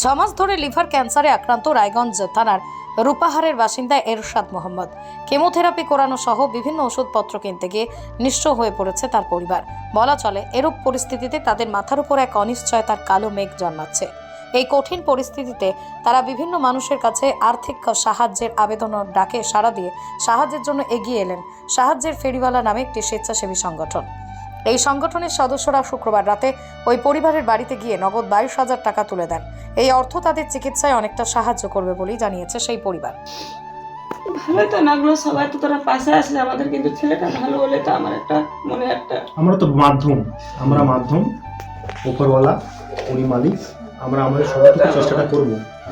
ছমাস ধরে লিভার ক্যান্সারে আক্রান্ত রায়গঞ্জ থানার রূপাহারের বাসিন্দা এরশাদ মোহাম্মদ। কেমোথেরাপি করানো সহ বিভিন্ন ওষুধপত্র কিনতে গিয়ে নিঃস্ব হয়ে পড়েছে তার পরিবার। বলা চলে, এরূপ পরিস্থিতিতে তাদের মাথার উপর এক অনিশ্চয়তার কালো মেঘ জন্মাচ্ছে। এই কঠিন পরিস্থিতিতে তারা বিভিন্ন মানুষের কাছে আর্থিক সাহায্যের আবেদন ডাকে সাড়া দিয়ে সাহায্যের জন্য এগিয়ে এলেন সাহায্যের ফেরিওয়ালা নামে একটি স্বেচ্ছাসেবী সংগঠন। এই সংগঠনের সদস্যরা শুক্রবার রাতে ওই পরিবারের বাড়িতে গিয়ে নগদ বাইশ হাজার টাকা তুলে দেন। এই অর্থ তাদের চিকিৎসায় অনেকটা সাহায্য করবে বলেই জানিয়েছে সেই পরিবার। ভালোই তো লাগল সবাই তো তোরা পাশে আসলে আমাদের কিন্তু ছেলেটা ভালো হলে তো আমার একটা মনে একটা আমরা তো মাধ্যম আমরা মাধ্যম উপরওয়ালা উনি মালিক আমরা আমাদের সর্বোচ্চ চেষ্টাটা করব।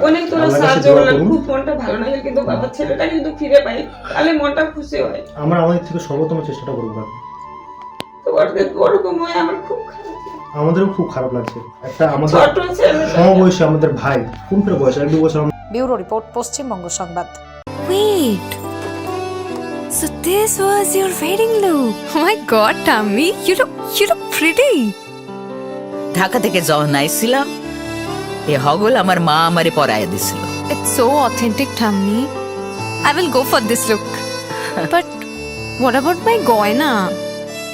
অনেক তোরা সাহায্য করলাম খুব মনটা ভালো না কিন্তু বাবার ছেলেটা কিন্তু ফিরে পাই তাহলে মনটা খুশি হয়। আমরা আমাদের থেকে সর্বোত্তম চেষ্টাটা করব। আমাদেরও খুব খারাপ লাগছে একটা আমাদের সমবয়সী আমাদের ভাই কোন বয়স এক দু বছর ব্যুরো রিপোর্ট পশ্চিমবঙ্গ সংবাদ Wait. So this was your wedding look. Oh my god, Tammy, you look you look pretty. Dhaka থেকে যখন আইছিলাম এ হগল আমার মা আমারে পরায় দিছিল It's so authentic, Tammy. I will go for this look. but what about my goina?